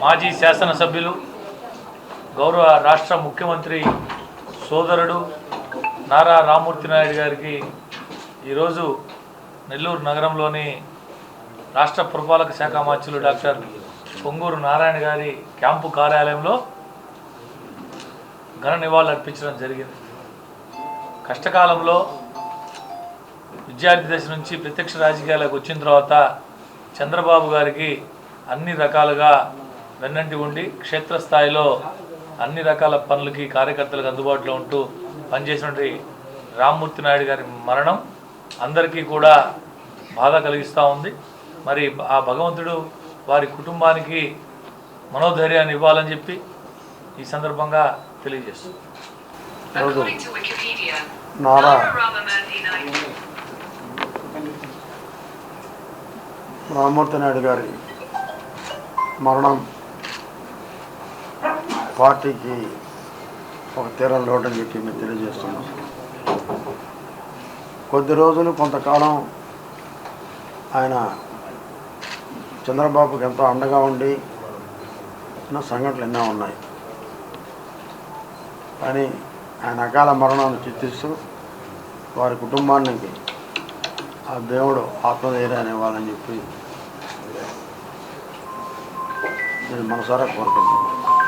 మాజీ శాసనసభ్యులు గౌరవ రాష్ట్ర ముఖ్యమంత్రి సోదరుడు నారా రామూర్తి నాయుడు గారికి ఈరోజు నెల్లూరు నగరంలోని రాష్ట్ర పురపాలక శాఖ మార్చులు డాక్టర్ పొంగూరు నారాయణ గారి క్యాంపు కార్యాలయంలో ఘన నివాళులు అర్పించడం జరిగింది. కష్టకాలంలో విద్యార్థి దశ నుంచి ప్రత్యక్ష రాజకీయాలకు వచ్చిన తర్వాత చంద్రబాబు గారికి అన్ని రకాలుగా వెన్నంటి ఉండి క్షేత్రస్థాయిలో అన్ని రకాల పనులకి కార్యకర్తలకు అందుబాటులో ఉంటూ పనిచేసినటువంటి రామ్మూర్తి నాయుడు గారి మరణం అందరికీ కూడా బాధ కలిగిస్తూ ఉంది. మరి ఆ భగవంతుడు వారి కుటుంబానికి మనోధైర్యాన్ని ఇవ్వాలని చెప్పి ఈ సందర్భంగా తెలియజేస్తుంది. నారా రామ్మూర్తి నాయుడు గారి మరణం పార్టీకి ఒక తీరం లోటని చెప్పి మేము తెలియజేస్తున్నాం. కొద్ది రోజులు కొంతకాలం ఆయన చంద్రబాబుకి ఎంతో అండగా ఉండి నా సంఘటనలు ఎన్నో ఉన్నాయి. కానీ ఆయన అకాల మరణాన్ని చిత్తిస్తూ వారి కుటుంబానికి ఆ దేవుడు ఆత్మధైర్యాన్ని ఇవ్వాలని చెప్పి నేను మనసారా కోరుకుంటున్నాను.